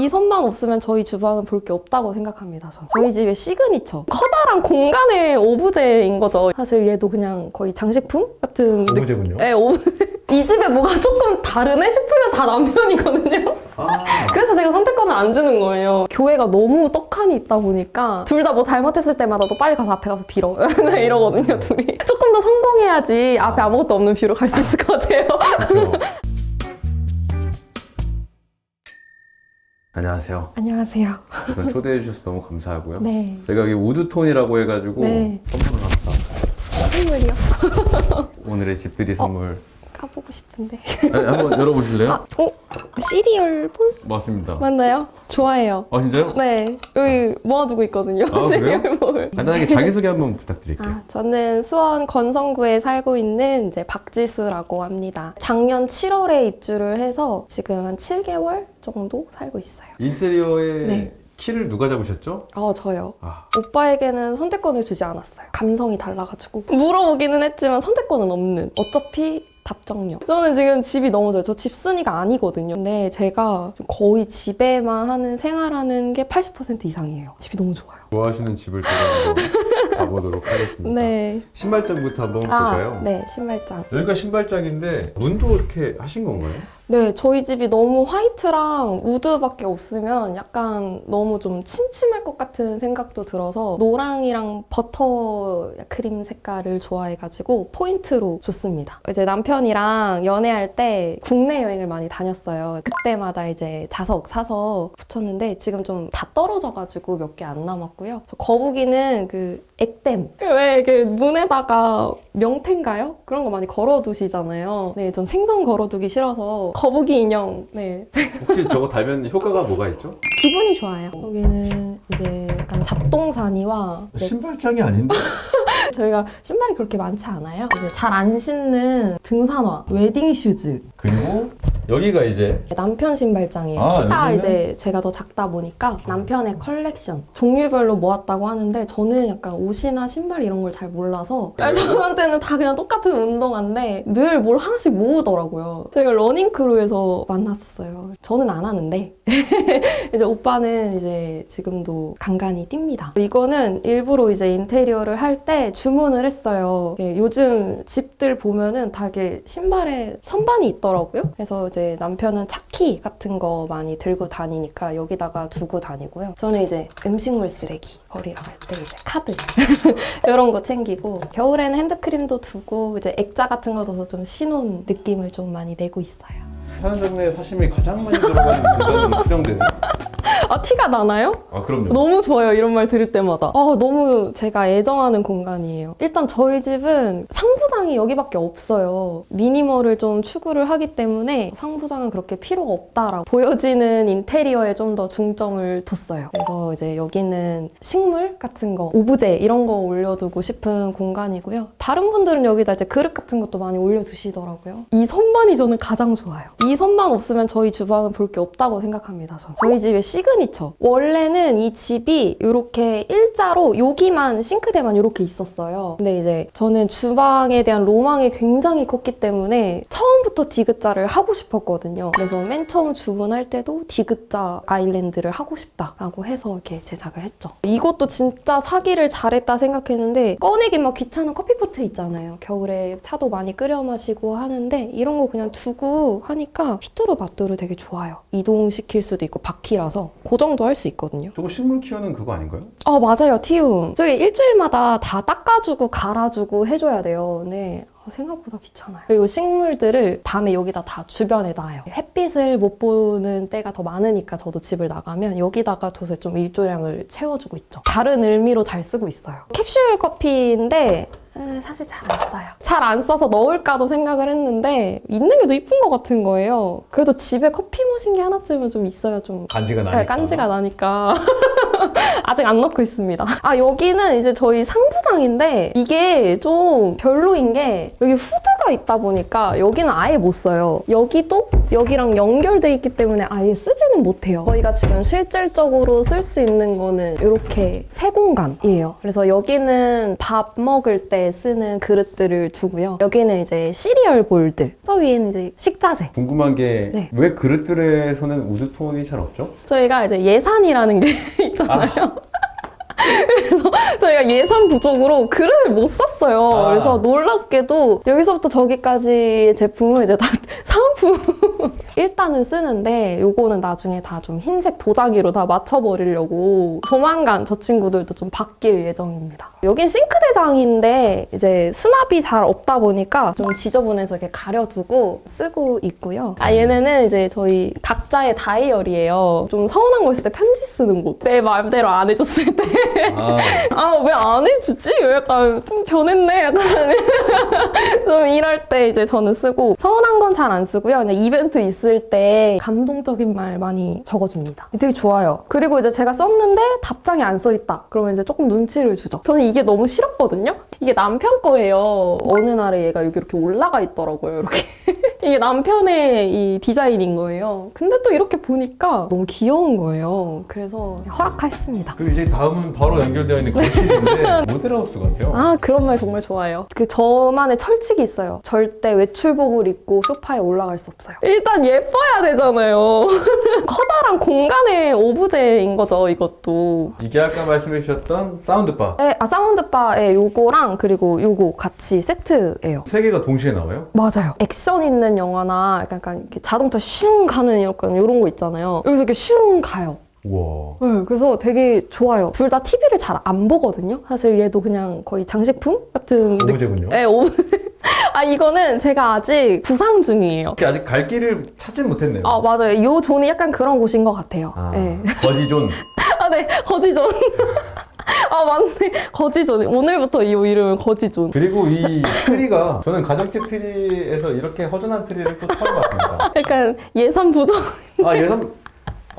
이 선만 없으면 저희 주방은 볼 게 없다고 생각합니다. 저는. 저희 집의 시그니처. 커다란 공간의 오브제인 거죠. 사실 얘도 그냥 거의 장식품 같은 느- 오브제군요. 네, 오브... 이 집에 뭐가 조금 다르네 싶으면 다 남편이거든요. 아, 그래서 제가 선택권을 안 주는 거예요. 교회가 너무 떡하니 있다 보니까 둘 다 뭐 잘못했을 때마다 또 빨리 가서 앞에 가서 빌어 이러거든요, 둘이. 조금 더 성공해야지 앞에 아무것도 없는 뷰로 갈 수 있을 것 같아요. 그렇죠. 안녕하세요. 안녕하세요. 우선 초대해 주셔서 너무 감사하고요. 네. 제가 여기 우드톤이라고 해가지고 네. 선물을 하나 선물이요? 오늘의 집들이 선물 까보고 싶은데. 아니, 한번 열어보실래요? 아, 어? 시리얼 볼? 맞습니다. 맞나요? 좋아해요. 아 진짜요? 네. 여기 모아두고 있거든요. 아, 그래요? 시리얼 볼. 간단하게 자기소개 한번 부탁드릴게요. 아, 저는 수원 건성구에 살고 있는 이제 박지수라고 합니다. 작년 7월에 입주를 해서 지금 한 7개월 정도 살고 있어요. 인테리어의 네. 키를 누가 잡으셨죠? 아, 저요. 아, 오빠에게는 선택권을 주지 않았어요. 감성이 달라가지고. 물어보기는 했지만 선택권은 없는. 어차피 답정력. 저는 지금 집이 너무 좋아요. 저 집순이가 아니거든요. 근데 제가 지금 거의 집에만 하는 생활하는 게 80% 이상이에요. 집이 너무 좋아요. 좋아하시는 집을 제가 한번 가보도록 하겠습니다. 네. 신발장부터 한번 아, 볼까요? 네. 신발장. 여기가 신발장인데 문도 이렇게 하신 건가요? 네, 저희 집이 너무 화이트랑 우드밖에 없으면 약간 너무 좀 침침할 것 같은 생각도 들어서 노랑이랑 버터 크림 색깔을 좋아해가지고 포인트로 좋습니다. 이제 남편이랑 연애할 때 국내 여행을 많이 다녔어요. 그때마다 이제 자석 사서 붙였는데 지금 좀 다 떨어져가지고 몇 개 안 남았고요. 저 거북이는 그 액땜. 왜 그 문에다가 명태인가요? 그런 거 많이 걸어두시잖아요. 네, 전 생선 걸어두기 싫어서 거북이 인형. 네, 혹시 저거 달면 효과가 뭐가 있죠? 기분이 좋아요. 여기는 이제 약간 잡동사니와 네, 신발장이 아닌데? 저희가 신발이 그렇게 많지 않아요. 잘안 신는 등산화, 웨딩 슈즈. 그리고 여기가 이제 남편 신발장이에요. 아, 키가 여기는? 이제 제가 더 작다 보니까 남편의 컬렉션 종류별로 모았다고 하는데 저는 약간 옷이나 신발 이런 걸 잘 몰라서 아니, 저한테는 다 그냥 똑같은 운동화인데 늘 뭘 하나씩 모으더라고요. 제가 러닝 크루에서 만났었어요. 저는 안 하는데 이제 오빠는 이제 지금도 간간히 뜁니다. 이거는 일부러 이제 인테리어를 할 때 주문을 했어요. 예, 요즘 집들 보면은 다 이게 신발에 선반이 있더라고요. 그래서 이제 남편은 차키 같은 거 많이 들고 다니니까 여기다가 두고 다니고요. 저는 이제 음식물 쓰레기 버리러 갈 때 이제 카드 이런 거 챙기고 겨울에는 핸드크림도 두고 이제 액자 같은 거 넣어서 좀 신혼 느낌을 좀 많이 내고 있어요. 사연정리에 사심이 가장 많이 들어가는 공간으로 추정되는 아 티가 나나요? 아 그럼요. 너무 좋아요 이런 말 들을 때마다. 아 너무 제가 애정하는 공간이에요. 일단 저희 집은 상부장이 여기밖에 없어요. 미니멀을 좀 추구를 하기 때문에 상부장은 그렇게 필요가 없다라고 보여지는 인테리어에 좀 더 중점을 뒀어요. 그래서 이제 여기는 식물 같은 거 오브제 이런 거 올려두고 싶은 공간이고요. 다른 분들은 여기다 이제 그릇 같은 것도 많이 올려두시더라고요. 이 선반이 저는 가장 좋아요. 이 선반 없으면 저희 주방은 볼 게 없다고 생각합니다 저는. 저희 집의 시그니처. 원래는 이 집이 이렇게 일자로 여기만 싱크대만 이렇게 있었어요. 근데 이제 저는 주방에 대한 로망이 굉장히 컸기 때문에 처음부터 디귿자를 하고 싶었거든요. 그래서 맨 처음 주문할 때도 디귿자 아일랜드를 하고 싶다라고 해서 이렇게 제작을 했죠. 이것도 진짜 사기를 잘했다 생각했는데 꺼내기 막 귀찮은 커피포트 있잖아요. 겨울에 차도 많이 끓여 마시고 하는데 이런 거 그냥 두고 하니까 휘뚜루마뚜루 되게 좋아요. 이동시킬 수도 있고 바퀴라서 그 정도 할 수 있거든요. 저거 식물 키우는 그거 아닌가요? 아 맞아요. 티움. 저기 일주일마다 다 닦아주고 갈아주고 해줘야 돼요. 네. 아, 생각보다 귀찮아요. 그리고 식물들을 밤에 여기다 다 주변에 놔요. 햇빛을 못 보는 때가 더 많으니까 저도 집을 나가면 여기다가 둬서 좀 일조량을 채워주고 있죠. 다른 의미로 잘 쓰고 있어요. 캡슐 커피인데 에, 사실 잘 안 써요. 잘 안 써서 넣을까도 생각을 했는데 있는 게 더 이쁜 것 같은 거예요. 그래도 집에 커피 머신기 하나쯤은 좀 있어야 좀 간지가 나니까 네, 깐지가 나니까 아직 안 넣고 있습니다. 아 여기는 이제 저희 상부장인데 이게 좀 별로인 게 여기 후드가 뚫려 있다 보니까 여기는 아예 못 써요. 여기도 여기랑 연결돼 있기 때문에 아예 쓰지는 못해요. 저희가 지금 실질적으로 쓸 수 있는 거는 이렇게 세 공간이에요. 그래서 여기는 밥 먹을 때 쓰는 그릇들을 두고요. 여기는 이제 시리얼 볼들. 저 위에는 이제 식자재. 궁금한 게 네. 왜 그릇들에서는 우드톤이 잘 없죠? 저희가 이제 예산이라는 게 있잖아요. 그래서 저희가 예산 부족으로 글을 못 썼어요. 아. 그래서 놀랍게도 여기서부터 저기까지 제품을 이제 다 사은품 일단은 쓰는데 요거는 나중에 다 좀 흰색 도자기로 다 맞춰버리려고 조만간 저 친구들도 좀 바뀔 예정입니다. 여긴 싱크대장인데 이제 수납이 잘 없다 보니까 좀 지저분해서 이렇게 가려두고 쓰고 있고요. 아 얘네는 이제 저희 각자의 다이어리예요. 좀 서운한 거 있을 때 편지 쓰는 곳. 내 마음대로 안 해줬을 때 아, 아 왜 안 해주지? 약간 좀 변했네. 약간 좀 이럴 때 이제 저는 쓰고 서운한 건 잘 안 쓰고요. 그냥 이벤트 있을 때 감동적인 말 많이 적어줍니다. 되게 좋아요. 그리고 이제 제가 썼는데 답장이 안 써 있다. 그러면 이제 조금 눈치를 주죠. 저는 이게 너무 싫었거든요. 이게 남편 거예요. 어느 날에 얘가 여기 이렇게 올라가 있더라고요. 이렇게. 이게 남편의 이 디자인인 거예요. 근데 또 이렇게 보니까 너무 귀여운 거예요. 그래서 허락했습니다. 그리고 이제 다음은 바로 연결되어 있는 거실인데 모델하우스 같아요. 아 그런 말 정말 좋아해요. 그 저만의 철칙이 있어요. 절대 외출복을 입고 소파에 올라갈 수 없어요. 일단 예뻐야 되잖아요. 커다란 공간의 오브제인 거죠 이것도. 이게 아까 말씀해 주셨던 사운드바 네, 아 사운드바에 요거랑 그리고 요거 같이 세트예요. 세 개가 동시에 나와요? 맞아요. 액션 있는 영화나 약간, 약간 이렇게 자동차 슝 가는 약간 이런 거 있잖아요. 여기서 이렇게 슝 가요. 우와. 네, 그래서 되게 좋아요. 둘 다 TV를 잘 안 보거든요. 사실 얘도 그냥 거의 장식품 같은. 오브제군요. 네, 오. 아 이거는 제가 아직 구상 중이에요. 이렇게 아직 갈 길을 찾진 못했네요. 아 맞아요. 이 존이 약간 그런 곳인 것 같아요. 아, 네. 거지존. 아 네, 거지존. 아 맞네, 거지존. 오늘부터 이 이름은 거지존. 그리고 이 트리가 저는 가정집 트리에서 이렇게 허전한 트리를 또 처음 봤습니다. 약간 예산 부족. 아 예산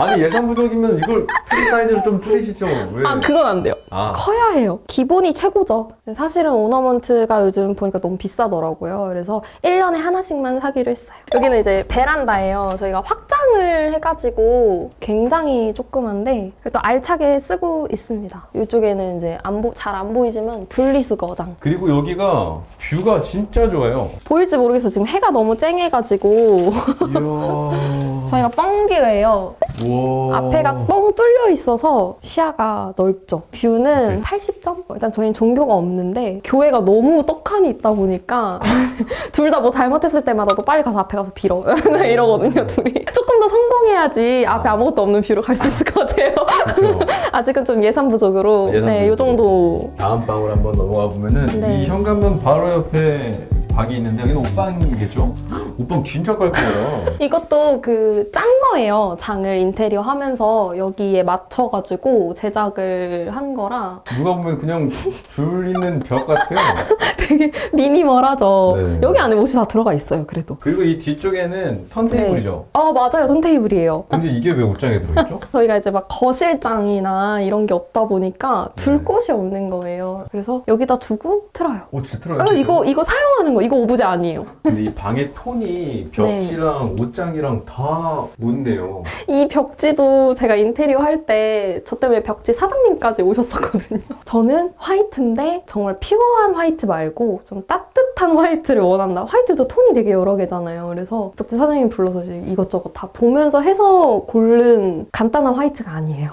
아니 예산 부족이면 이걸 트리 사이즈를 좀 줄이시죠. 왜? 아 그건 안 돼요. 아, 커야 해요. 기본이 최고죠. 사실은 오너먼트가 요즘 보니까 너무 비싸더라고요. 그래서 1년에 하나씩만 사기로 했어요. 여기는 이제 베란다예요. 저희가 확장을 해가지고 굉장히 조그만데 그래도 알차게 쓰고 있습니다. 이쪽에는 이제 잘 안 보이지만 분리수거장. 그리고 여기가 뷰가 진짜 좋아요. 보일지 모르겠어. 지금 해가 너무 쨍해가지고 이야. 저희가 뻥뷰예요. 우와. 앞에가 뻥 뚫려 있어서 시야가 넓죠. 뷰는 80점? 일단 저희는 종교가 없는데 교회가 너무 떡하니 있다 보니까 둘 다 뭐 잘못했을 때마다 또 빨리 가서 앞에 가서 빌어 이러거든요 둘이. 조금 더 성공해야지 앞에 아무것도 없는 뷰로 갈 수 있을 것 같아요. 그렇죠. 아직은 좀 예산 부족으로 예산 네, 이 부족. 정도. 다음 방으로 한번 넘어가 보면은 네. 이 현관문 바로 옆에 방이 있는데 여기는 옷방이겠죠? 옷방 진짜 깔끔해요. 이것도 그 짠 거예요. 장을 인테리어 하면서 여기에 맞춰가지고 제작을 한 거라 누가 보면 그냥 줄 있는 벽 같아요. 되게 미니멀하죠. 네. 여기 안에 옷이 다 들어가 있어요. 그래도. 그리고 이 뒤쪽에는 턴테이블이죠. 아 맞아요 턴테이블이에요 근데 이게 왜 옷장에 들어있죠? 저희가 이제 막 거실장이나 이런 게 없다 보니까 둘 네. 곳이 없는 거예요 그래서 여기다 두고 틀어요 오, 진짜 들어요. 어, 이거 이거 사용하는 거 이거 오브제 아니에요. 근데 이 방의 톤이 벽지랑 옷장이랑 다 묻네요. 이 벽지도 제가 인테리어 할 때 저 때문에 벽지 사장님까지 오셨었거든요. 저는 화이트인데 정말 피어한 화이트 말고 좀 따뜻한 화이트를 원한다. 화이트도 톤이 되게 여러 개잖아요. 그래서 벽지 사장님 불러서 이것저것 다 보면서 해서 고른 간단한 화이트가 아니에요.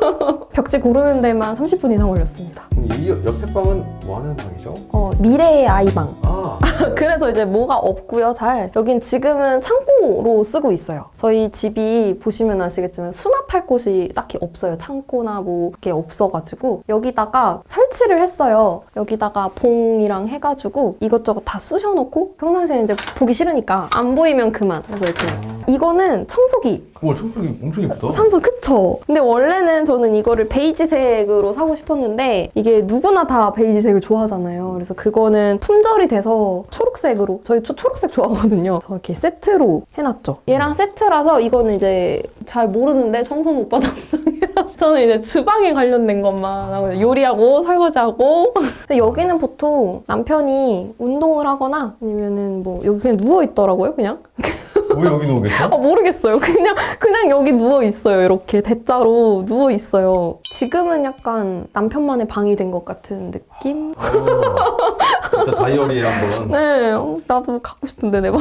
벽지 고르는 데만 30분 이상 걸렸습니다. 이 옆에 방은 뭐 하는 방이죠? 어, 미래의 아이방. 아, 그래서 이제 뭐가 없고요, 잘. 여긴 지금은 창고로 쓰고 있어요. 저희 집이 보시면 아시겠지만 수납할 곳이 딱히 없어요. 창고나 뭐 그게 없어가지고 여기다가 설치를 했어요. 여기다가 봉이랑 해가지고 이것저것 다 쑤셔놓고 평상시에 이제 보기 싫으니까 안 보이면 그만. 그래서 이렇게. 이거는 청소기. 와 청소기 엄청 예쁘다. 삼성 그쵸? 근데 원래는 저는 이거를 베이지색으로 사고 싶었는데 이게 누구나 다 베이지색을 좋아하잖아요. 그래서 그거는 품절이 돼서 초록색으로 저희 초, 초록색 좋아하거든요. 그래서 이렇게 세트로 해놨죠. 얘랑 세트라서 이거는 이제 잘 모르는데 청소는 오빠 담당해놨어. 저는 이제 주방에 관련된 것만 하고 요리하고 설거지하고 근데 여기는 보통 남편이 운동을 하거나 아니면은 뭐 여기 그냥 누워 있더라고요, 그냥. 왜 여기 놓겠어? 아, 모르겠어요. 그냥, 그냥 여기 누워 있어요. 이렇게 대자로 누워 있어요. 지금은 약간 남편만의 방이 된 것 같은 느낌? 일단 다이어리에 한번 네, 어, 나도 갖고 싶은데, 내 방.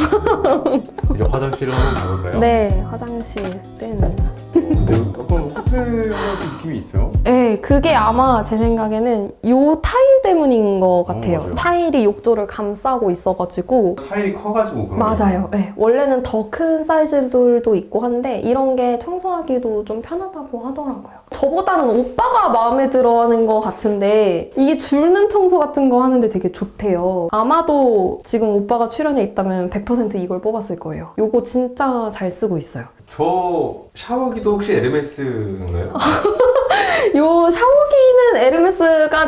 이제 화장실을 한번 가볼까요? 네, 화장실은. 근데 약간 호텔 화장실 느낌이 있어요. 네, 그게 아마 제 생각에는 요 타일 때문인 것 같아요. 맞아요. 타일이 욕조를 감싸고 있어가지고. 타일이 커가지고 그런 맞아요. 네, 원래는 더 큰 사이즈들도 있고 한데 이런 게 청소하기도 좀 편하다고 하더라고요. 저보다는 오빠가 마음에 들어하는 것 같은데 이게 줄눈 청소 같은 거 하는데 되게 좋대요. 아마도 지금 오빠가 출연해 있다면 100% 이걸 뽑았을 거예요. 요거 진짜 잘 쓰고 있어요. 저 샤워기도 혹시 에르메스인가요? 요 샤워기는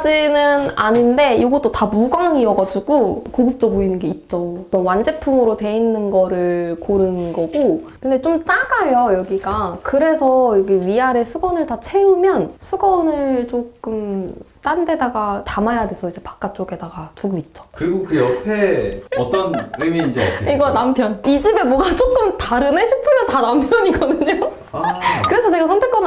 에르메스까지는 아닌데 이것도 다 무광이어가지고 고급져 보이는 게 있죠. 뭐 완제품으로 돼 있는 거를 고른 거고 근데 좀 작아요 여기가. 그래서 여기 위아래 수건을 다 채우면 수건을 조금 딴 데다가 담아야 돼서 이제 바깥쪽에다가 두고 있죠. 그리고 그 옆에 어떤 의미인지 있어요? 이거 남편. 이 집에 뭐가 조금 다르네 싶으면 다 남편이거든요. 아, 그래서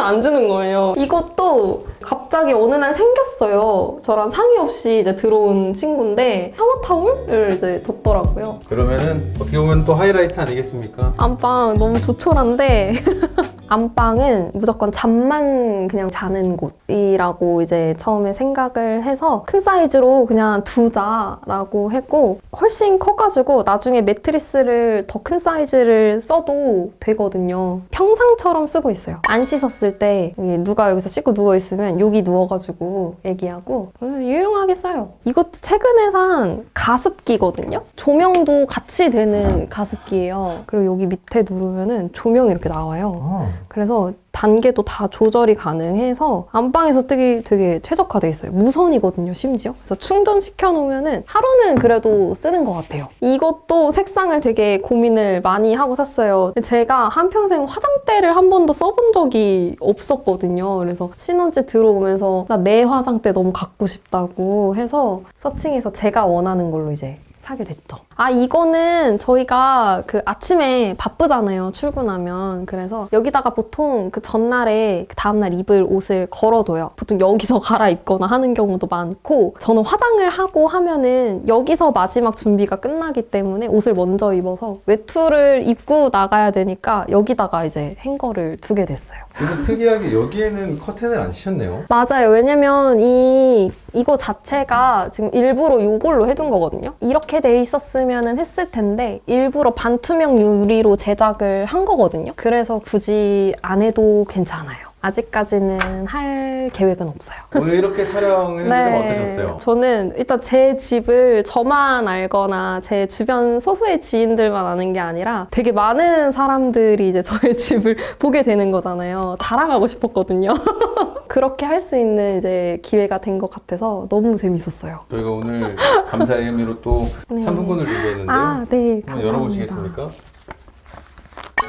안 주는 거예요. 이것도 갑자기 어느 날 생겼어요. 저랑 상의 없이 이제 들어온 친구인데 샤워 타올을 이제 뒀더라고요. 그러면은 어떻게 보면 또 하이라이트 아니겠습니까? 안방 너무 조촐한데 안방은 무조건 잠만 그냥 자는 곳이라고 이제 처음에 생각을 해서 큰 사이즈로 그냥 두자라고 했고 훨씬 커가지고 나중에 매트리스를 더 큰 사이즈를 써도 되거든요. 평상처럼 쓰고 있어요. 안 씻었을 때 누가 여기서 씻고 누워 있으면 여기 누워가지고 얘기하고 음, 유용하게 써요. 이것도 최근에 산 가습기거든요. 조명도 같이 되는 가습기예요. 그리고 여기 밑에 누르면은 조명이 이렇게 나와요. 아, 그래서 단계도 다 조절이 가능해서 안방에서 되게 되게 최적화돼 있어요. 무선이거든요, 심지어. 그래서 충전시켜 놓으면은 하루는 그래도 쓰는 것 같아요. 이것도 색상을 되게 고민을 많이 하고 샀어요. 제가 한평생 화장대를 한 번도 써본 적이 없었거든요. 그래서 신혼집 들어오면서 나 내 화장대 너무 갖고 싶다고 해서 서칭해서 제가 원하는 걸로 이제 사게 됐죠. 아, 이거는 저희가 그 아침에 바쁘잖아요. 출근하면. 그래서 여기다가 보통 그 전날에 그 다음날 입을 옷을 걸어둬요. 보통 여기서 갈아입거나 하는 경우도 많고, 저는 화장을 하고 하면은 여기서 마지막 준비가 끝나기 때문에 옷을 먼저 입어서 외투를 입고 나가야 되니까 여기다가 이제 행거를 두게 됐어요. 근데 특이하게 여기에는 커튼을 안 치셨네요. 맞아요. 왜냐면 이 이거 자체가 지금 일부러 이걸로 해둔 거거든요. 이렇게 돼 있었으면 했을 텐데 일부러 반투명 유리로 제작을 한 거거든요. 그래서 굳이 안 해도 괜찮아요. 아직까지는 할 계획은 없어요. 오늘 이렇게 촬영했는데 좀 어떠셨어요? 저는 일단 제 집을 저만 알거나 제 주변 소수의 지인들만 아는 게 아니라 되게 많은 사람들이 이제 저의 집을 보게 되는 거잖아요. 자랑하고 싶었거든요. 그렇게 할 수 있는 이제 기회가 된 것 같아서 너무 재밌었어요. 저희가 오늘 감사의 의미로 또 네. 상품권을 준비했는데요. 아, 네. 한번 감사합니다. 열어보시겠습니까?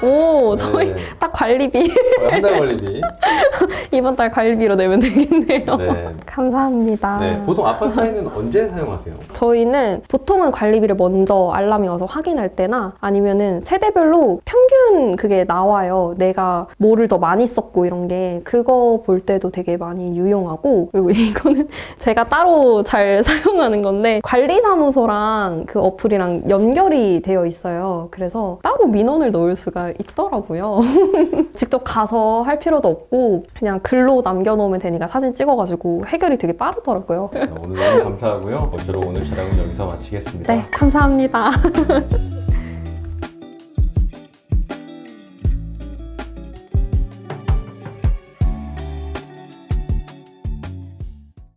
오, 저희 네. 딱 관리비. 한 달 관리비. 이번 달 관리비로 내면 되겠네요. 네. 감사합니다. 네. 보통 아파트에는 언제 사용하세요? 저희는 보통은 관리비를 먼저 알람이 와서 확인할 때나 아니면은 세대별로 평균 그게 나와요. 내가 뭐를 더 많이 썼고 이런 게 그거 볼 때도 되게 많이 유용하고 그리고 이거는 제가 따로 잘 사용하는 건데 관리사무소랑 그 어플이랑 연결이 되어 있어요. 그래서 따로 민원을 넣을 수가 있더라고요. 직접 가서 할 필요도 없고 그냥 글로 남겨놓으면 되니까 사진 찍어가지고 해결이 되게 빠르더라고요. 오늘 너무 감사하고요. 어쩌로 오늘 촬영은 여기서 마치겠습니다. 네, 감사합니다.